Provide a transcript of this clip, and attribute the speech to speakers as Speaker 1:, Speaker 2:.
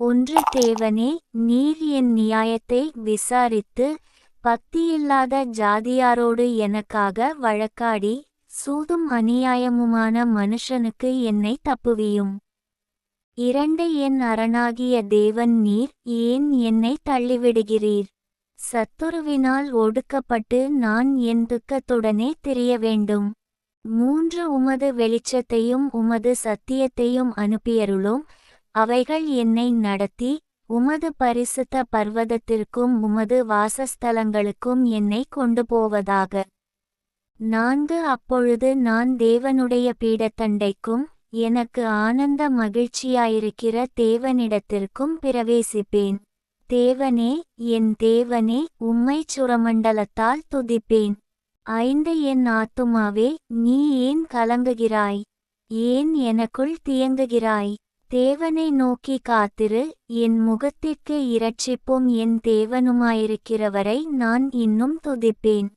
Speaker 1: ஒன்று தேவனே நீர் என் நியாயத்தை விசாரித்து பக்தியில்லாத ஜாதியாரோடு எனக்காக வழக்காடி சூதும் அநியாயமுமான மனுஷனுக்கு என்னை தப்புவியும். இரண்டு என் அரணாகிய தேவன் நீர் ஏன் என்னை தள்ளிவிடுகிறீர்? சத்துருவினால் ஒடுக்கப்பட்டு நான் என் துக்கத்துடனே தெரிய வேண்டும். மூன்று உமது வெளிச்சத்தையும் உமது சத்தியத்தையும் அனுப்பியருளும் அவைகள் என்னை நடத்தி உமது பரிசுத்த பர்வதத்திற்கும் உமது வாசஸ்தலங்களுக்கும் என்னை கொண்டு போவதாக நான்கு அப்பொழுது நான் தேவனுடைய பீடத்தண்டைக்கும் எனக்கு ஆனந்த மகிழ்ச்சியாயிருக்கிற தேவனிடத்திற்கும் பிரவேசிப்பேன். தேவனே என் தேவனே உம்மைச் சுரமண்டலத்தால் துதிப்பேன். ஐந்து என் ஆத்துமாவே நீ ஏன் கலங்குகிறாய்? ஏன் எனக்குள் தியங்குகிறாய்? தேவனை நோக்கி காத்திரு என் முகத்திற்கு இரட்சிப்பும் என் தேவனுமாயிருக்கிறவரை நான் இன்னும் துதிப்பேன்.